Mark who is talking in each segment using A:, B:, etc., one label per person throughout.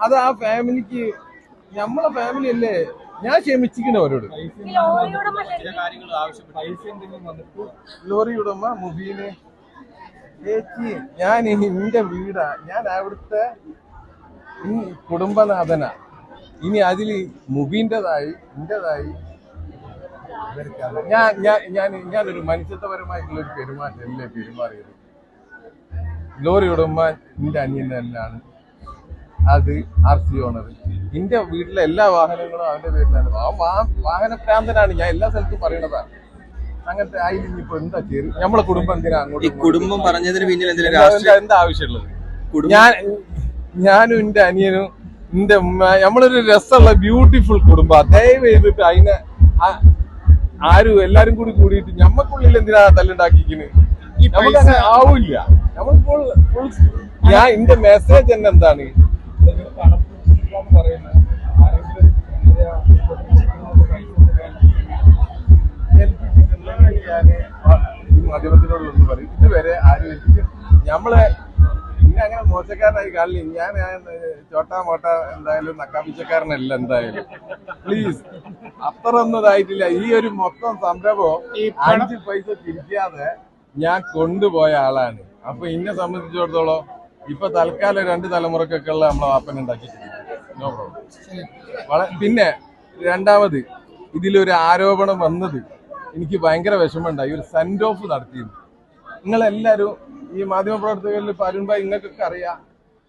A: അത് ആ ഫാമിലിക്ക് നമ്മളെ ഫാമിലി അല്ലേ? ഞാൻ ക്ഷമിച്ചിരിക്കണ അവരോട്.
B: ലോറി
A: ഉടമ മുബീന് ചേച്ചി ഞാൻ ഇനി എന്റെ വീടാ. ഞാൻ അവിടുത്തെ ഈ കുടുംബനാഥനാ. ഇനി അതിൽ മുബീന്റെതായി എന്റേതായി ഞാൻ ഞാൻ ഞാൻ ഞാനൊരു മനുഷ്യത്വപരമായിട്ടുള്ള ഒരു പെരുമാറ്റമല്ലേ പെരുമാറിയത്? ലോറി ഉടമ എന്റെ അനിയൻ തന്നെയാണ്. അത് ആർ സി ഓണർ എന്റെ വീട്ടിലെ എല്ലാ വാഹനങ്ങളും അവന്റെ പേരിലാണ്. ആ വാ- വാഹന പ്രാന്തനാണ് ഞാൻ എല്ലാ സ്ഥലത്തും പറയണതാണ് അങ്ങനത്തെ അതിൽ ഇനിയിപ്പോ എന്താ ചെയ്ത് നമ്മളെ കുടുംബം എന്തിനാ അങ്ങോട്ട്
C: ഈ കുടുംബം പറഞ്ഞതിന് പിന്നിൽ എന്തെങ്കിലും
A: എന്താ- ആവശ്യമുള്ളത്? ഞാൻ ഞാനും എന്റെ അനിയനും എന്റെ നമ്മളൊരു രസമുള്ള ബ്യൂട്ടിഫുൾ കുടുംബം. ദയവ് ചെയ്തിട്ട് അതിനെ ആ- ആരും എല്ലാരും കൂടി കൂടിയിട്ട് ഞമ്മക്കുള്ളിൽ എന്തിനാ തല്ലുണ്ടാക്കിക്കുന്നത് നമുക്ക് ആവില്ല നമ്മൾ ഫുൾ ഫുൾ ഞാൻ എന്റെ മെസ്സേജ് തന്നെ എന്താണ്? ഞാൻ ഈ മാധ്യമത്തിനോടൊന്ന് പറയും. ഇതുവരെ ആരും എനിക്ക് നമ്മളെ ഇന്നെ അങ്ങനെ മോശക്കാരനായി കാണില്ല. ഞാൻ ഞാൻ, ചോട്ടാ മോട്ട എന്തായാലും നക്കാപ്പിച്ചക്കാരനല്ല എന്തായാലും. പ്ലീസ് അത്ര ഈ ഒരു മൊത്തം സംരംഭം അഞ്ച് പൈസ തിരിക്കാതെ ഞാൻ കൊണ്ടുപോയ ആളാണ്. അപ്പൊ ഇന്നെ സംബന്ധിച്ചിടത്തോളം ഇപ്പൊ തൽക്കാലം രണ്ട് തലമുറക്കൊക്കെ ഉള്ള നമ്മളെ വാപ്പൻ ഉണ്ടാക്കിയിട്ടുണ്ട്. പിന്നെ രണ്ടാമത് ഇതിലൊരു ആരോപണം വന്നത് എനിക്ക് ഭയങ്കര വിഷമമുണ്ടായി. ഒരു സെൻഡ് ഓഫ് നടത്തിയിരുന്നു. നിങ്ങളെല്ലാവരും ഈ മാധ്യമപ്രവർത്തകരിൽ പരുൺഭായി നിങ്ങൾക്കൊക്കെ അറിയാം.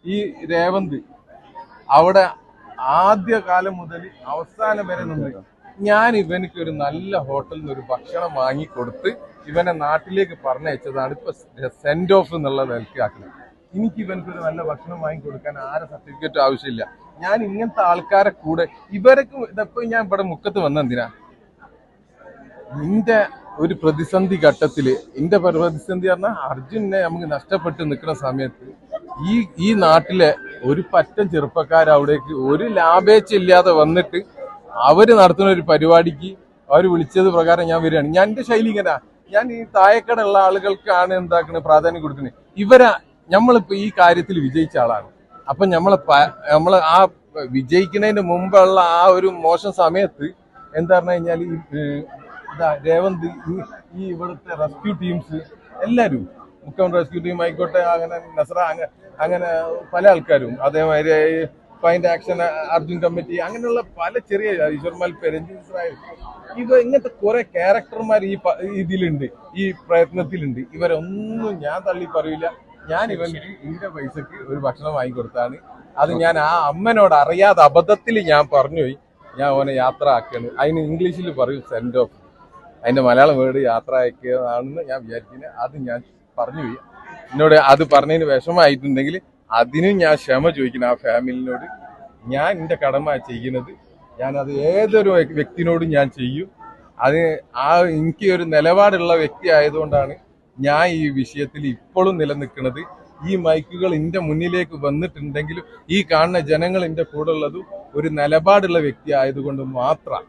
A: ഈ രേവന്ത് അവിടെ ആദ്യ കാലം മുതൽ അവസാനം വരെ നിന്ന് ഞാൻ ഇവനക്ക് ഒരു നല്ല ഹോട്ടലിൽ നിന്ന് ഒരു ഭക്ഷണം വാങ്ങിക്കൊടുത്ത് ഇവനെ നാട്ടിലേക്ക് പറഞ്ഞയച്ചതാണ് ഇപ്പൊ സെൻഡ് ഓഫ് എന്നുള്ള നിലയ്ക്ക് ആക്കുന്നത്. എനിക്ക് ഇവനക്ക് ഒരു നല്ല ഭക്ഷണം വാങ്ങിക്കൊടുക്കാൻ ആരെ സർട്ടിഫിക്കറ്റ് ആവശ്യമില്ല. ഞാൻ ഇങ്ങനത്തെ ആൾക്കാരെ കൂടെ ഇവരൊക്കെ ഇതപ്പോ ഞാൻ ഇവിടെ മുക്കത്ത് വന്ന എന്തിനാ നിന്റെ ഒരു പ്രതിസന്ധി ഘട്ടത്തിൽ എന്റെ പ്രതിസന്ധി പറഞ്ഞാൽ അർജുനെ നമുക്ക് നഷ്ടപ്പെട്ട് നിൽക്കുന്ന സമയത്ത് ഈ ഈ നാട്ടിലെ ഒരു പറ്റം ചെറുപ്പക്കാർ അവിടേക്ക് ഒരു ലാഭേച്ഛ ഇല്ലാതെ വന്നിട്ട് അവർ നടത്തുന്ന ഒരു പരിപാടിക്ക് അവർ വിളിച്ചത് പ്രകാരം ഞാൻ വരികയാണ്. ഞാൻ എന്റെ ശൈലി ഇങ്ങനെ. ഞാൻ ഈ താഴെക്കടുള്ള ആളുകൾക്കാണ് എന്താക്കുന്നത് പ്രാധാന്യം കൊടുക്കുന്നത് ഇവരാ നമ്മളിപ്പോ ഈ കാര്യത്തിൽ വിജയിച്ച ആളാണ്. അപ്പൊ നമ്മളെ നമ്മൾ ആ വിജയിക്കുന്നതിന് മുമ്പുള്ള ആ ഒരു മോശം സമയത്ത് എന്താ പറഞ്ഞു കഴിഞ്ഞാൽ രേവന്ത് ഈ- ഇവിടുത്തെ റെസ്ക്യൂ ടീംസ് എല്ലാവരും മുക്കം റെസ്ക്യൂ ടീം ആയിക്കോട്ടെ അങ്ങനെ നസറ അങ്ങനെ അങ്ങനെ പല ആൾക്കാരും. അതേമാതിരി ഫൈൻഡ് ആക്ഷൻ അർജുൻ കമ്മിറ്റി അങ്ങനെയുള്ള പല ചെറിയ ഈശ്വർമാൽ പെരഞ്ചിസ്രായ ഇവ ഇങ്ങനത്തെ കുറെ ക്യാരക്ടർമാർ ഈ ഇതിലുണ്ട് ഈ പ്രയത്നത്തിലുണ്ട്. ഇവരൊന്നും ഞാൻ തള്ളി പറയില്ല ഞാൻ ഇവന് ഇതിന്റെ പൈസക്ക് ഒരു ഭക്ഷണം വാങ്ങിക്കൊടുത്താണ് അത് ഞാൻ ആ അമ്മനോട് അറിയാതെ അബദ്ധത്തിൽ ഞാൻ പറഞ്ഞുപോയി. ഞാൻ ഓനെ യാത്ര ആക്കുകയാണ്. അതിന് ഇംഗ്ലീഷിൽ പറയും സെൻഡ് ഓഫ് അതിന്റെ മലയാളം വേർഡ് യാത്ര അയക്കുകയാണെന്ന് ഞാൻ വിചാരിക്കുന്നത് അത് ഞാൻ പറഞ്ഞു പോയി എന്നോട് അത് പറഞ്ഞതിന് വിഷമമായിട്ടുണ്ടെങ്കിൽ അതിനും ഞാൻ ക്ഷമ ചോദിക്കുന്നു ആ ഫാമിലിനോട്. ഞാൻ എന്റെ കടമ ചെയ്യുന്നത് ഞാനത് ഏതൊരു വ്യക്തിനോടും ഞാൻ ചെയ്യും. അത് ആ എനിക്ക് ഒരു നിലപാടുള്ള വ്യക്തി ആയതുകൊണ്ടാണ് ഞാൻ ഈ വിഷയത്തിൽ ഇപ്പോഴും നിലനിൽക്കുന്നത്. ഈ മൈക്കുകൾ എന്റെ മുന്നിലേക്ക് വന്നിട്ടുണ്ടെങ്കിലും ഈ കാണുന്ന ജനങ്ങൾ എന്റെ കൂടെ ഉള്ളതും ഒരു നിലപാടുള്ള വ്യക്തി ആയതുകൊണ്ട് മാത്രം.